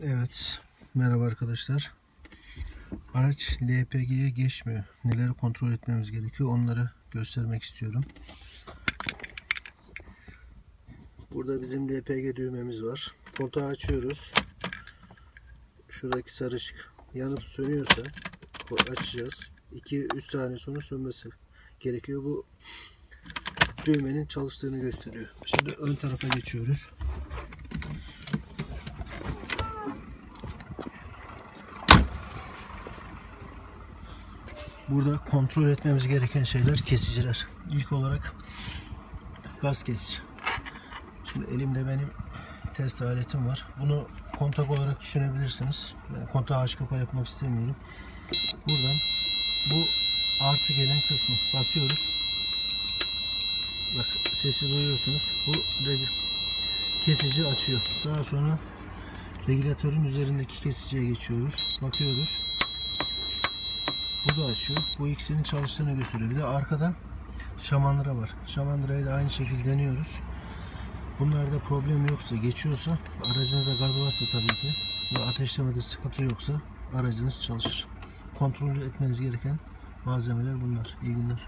Evet. Merhaba arkadaşlar. Araç LPG'ye geçmiyor. Neleri kontrol etmemiz gerekiyor onları göstermek istiyorum. Burada bizim LPG düğmemiz var. Kontağı açıyoruz. Şuradaki sarışık yanıp sönüyorsa açacağız. 2-3 saniye sonra sönmesi gerekiyor. Bu düğmenin çalıştığını gösteriyor. Şimdi ön tarafa geçiyoruz. Burada kontrol etmemiz gereken şeyler kesiciler. İlk olarak gaz kesici. Şimdi elimde benim test aletim var. Bunu kontak olarak düşünebilirsiniz. Ben kontağı aç kapa yapmak istemiyorum. Buradan bu artı gelen kısmı basıyoruz. Bak sesi duyuyorsunuz. Bu kesici açıyor. Daha sonra regülatörün üzerindeki kesiciye geçiyoruz. Bakıyoruz. Bu da açıyor. Bu ikisinin çalıştığını gösteriyor. Bir de arkada şamandıra var. Şamandırayı da aynı şekilde deniyoruz. Bunlarda problem yoksa, geçiyorsa, aracınıza gaz varsa tabii ki ve ateşlemede sıkıntı yoksa aracınız çalışır. Kontrol etmeniz gereken malzemeler bunlar. İyi günler.